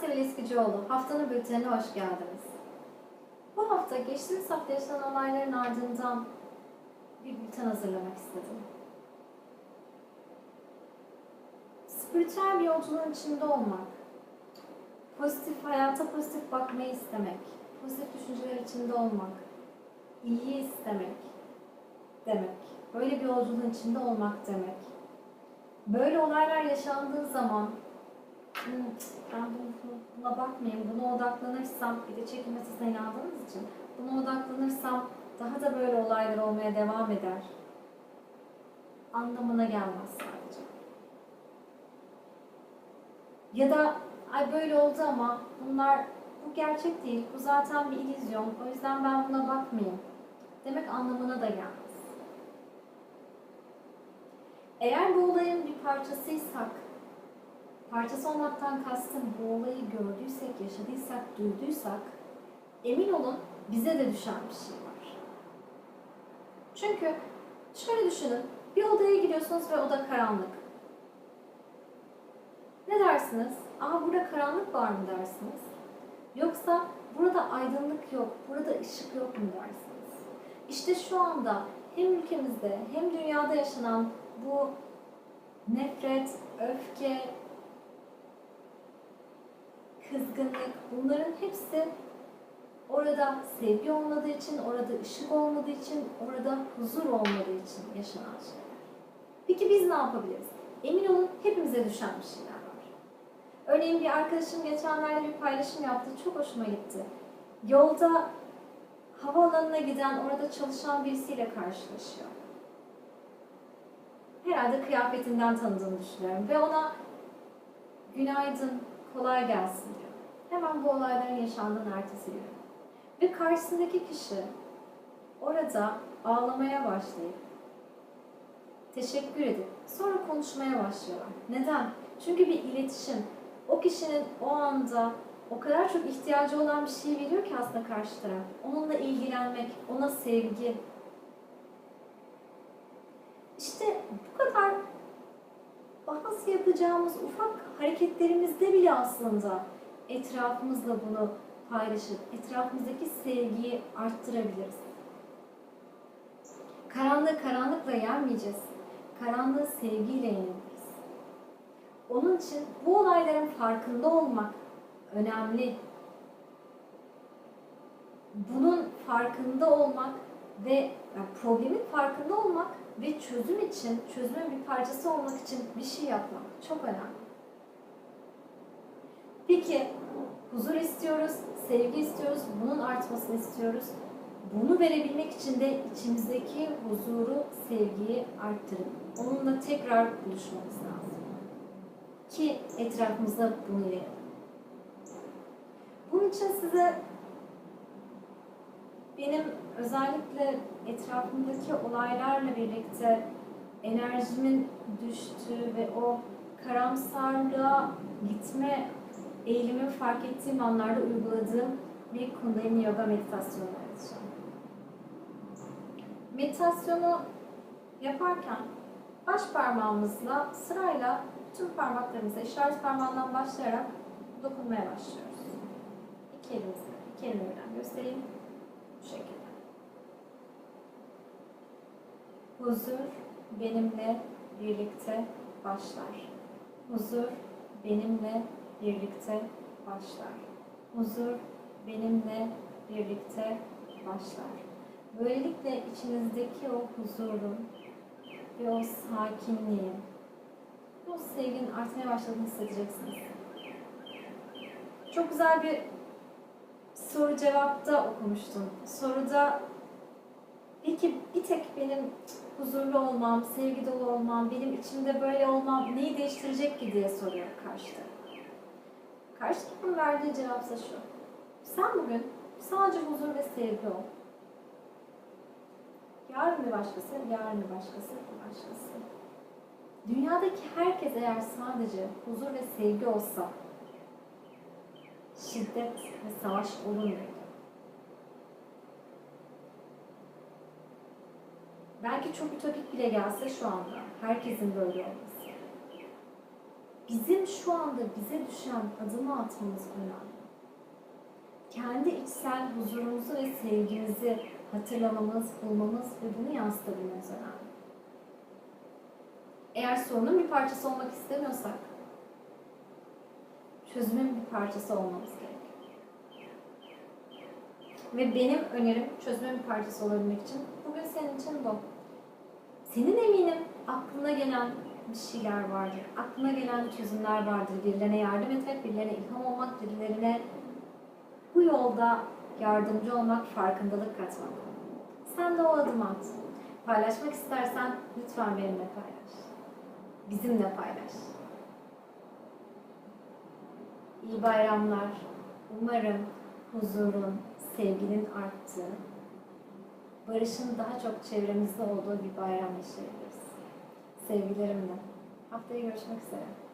Sevil Eskicioğlu. Haftanın bültenine hoş geldiniz. Bu hafta geçtiğimiz hafta yaşanan olayların ardından bir bülten hazırlamak istedim. Spiritüel bir yolculuğun içinde olmak, pozitif, hayata pozitif bakmayı istemek, pozitif düşünceler içinde olmak, iyiyi istemek demek. Böyle bir yolculuğun içinde olmak demek. Böyle olaylar yaşandığı zaman "Hmm, ben buna bakmayayım, buna odaklanırsam, bir de çekim yasasına inandığımız için buna odaklanırsam daha da böyle olaylar olmaya devam eder. Anlamına gelmez sadece. Ya da ay böyle oldu ama bunlar bu gerçek değil, bu zaten bir illüzyon, o yüzden ben buna bakmayayım demek anlamına da gelmez. Eğer bu olayın bir parçasıysak, parçası olmaktan kastım bu olayı gördüysek, yaşadıysak, duyduysak, emin olun bize de düşen bir şey var. Çünkü şöyle düşünün, bir odaya giriyorsunuz ve oda karanlık. Ne dersiniz? Aa burada karanlık var mı dersiniz? Yoksa burada aydınlık yok, burada ışık yok mu dersiniz? İşte şu anda hem ülkemizde hem dünyada yaşanan bu nefret, öfke, kızgınlık bunların hepsi orada sevgi olmadığı için, orada ışık olmadığı için, orada huzur olmadığı için yaşanan şeyler. Peki biz ne yapabiliriz? Emin olun hepimize düşen bir şeyler var. Örneğin bir arkadaşım geçenlerde bir paylaşım yaptı. Çok hoşuma gitti. Yolda havaalanına giden, orada çalışan birisiyle karşılaşıyor. Herhalde kıyafetinden tanıdığını düşünüyorum. Ve ona günaydın, kolay gelsin diyor. Hemen bu olayların yaşandığının ertesi günü. Ve karşısındaki kişi orada ağlamaya başlayıp teşekkür edip sonra konuşmaya başlıyorlar. Neden? Çünkü bir iletişim. O kişinin o anda o kadar çok ihtiyacı olan bir şey veriyor ki aslında karşı taraf. Onunla ilgilenmek, ona sevgi. İşte yapacağımız ufak hareketlerimizde bile aslında etrafımızla bunu paylaşıp etrafımızdaki sevgiyi arttırabiliriz. Karanlığı karanlıkla yenmeyeceğiz. Karanlığı sevgiyle yeniliriz. Onun için bu olayların farkında olmak önemli. Bunun farkında olmak ve yani problemin farkında olmak ve çözüm için, çözümün bir parçası olmak için bir şey yapmak çok önemli. Peki huzur istiyoruz, sevgi istiyoruz, bunun artmasını istiyoruz. Bunu verebilmek için de içimizdeki huzuru, sevgiyi arttırıp onunla tekrar buluşmamız lazım. Ki etrafımızda bunu yayalım. Bunun için size benim özellikle etrafımdaki olaylarla birlikte enerjimin düştüğü ve o karamsarlığa gitme eğilimi fark ettiğim anlarda uyguladığım bir Kundalini Yoga meditasyonu öğreteceğim. Meditasyonu yaparken baş parmağımızla sırayla tüm parmaklarımıza işaret parmağından başlayarak dokunmaya başlıyoruz. İki elimizle, iki elimi birden göstereyim. Şekilde. Huzur benimle birlikte başlar. Huzur benimle birlikte başlar. Huzur benimle birlikte başlar. Böylelikle içinizdeki o huzurun ve o sakinliğin o sevginin artmaya başladığını hissedeceksiniz. Çok güzel bir soru cevapta okumuştum. Soruda peki bir tek benim huzurlu olmam, sevgi dolu olmam, benim içimde böyle olmam neyi değiştirecek ki diye soruyor karşı. Karşı tarafın verdiği cevap ise şu. Sen bugün sadece huzur ve sevgi ol. Yarın bir başkası, yarın bir başkası, bir başkası. Dünyadaki herkes eğer sadece huzur ve sevgi olsa şiddet ve savaş olur muydu? Belki çok ütopik bile gelse şu anda herkesin böyle olması. Bizim şu anda bize düşen adımı atmamız önemli. Kendi içsel huzurumuzu ve sevgimizi hatırlamamız, bulmamız ve bunu yansıtabilmemiz önemli. Eğer sorunun bir parçası olmak istemiyorsak, çözümün bir parçası olmamız gerekiyor. Ve benim önerim çözümün bir parçası olabilmek için bugün senin için bu. Senin eminim aklına gelen bir şeyler vardır. Aklına gelen çözümler vardır. Birilerine yardım etmek, birilerine ilham olmak, birilerine bu yolda yardımcı olmak, farkındalık katmak. Sen de o adımı at. Paylaşmak istersen lütfen benimle paylaş. Bizimle paylaş. İyi bayramlar. Umarım huzurun, sevginin arttığı, barışın daha çok çevremizde olduğu bir bayram yaşayabiliriz. Sevgilerimle. Haftaya görüşmek üzere.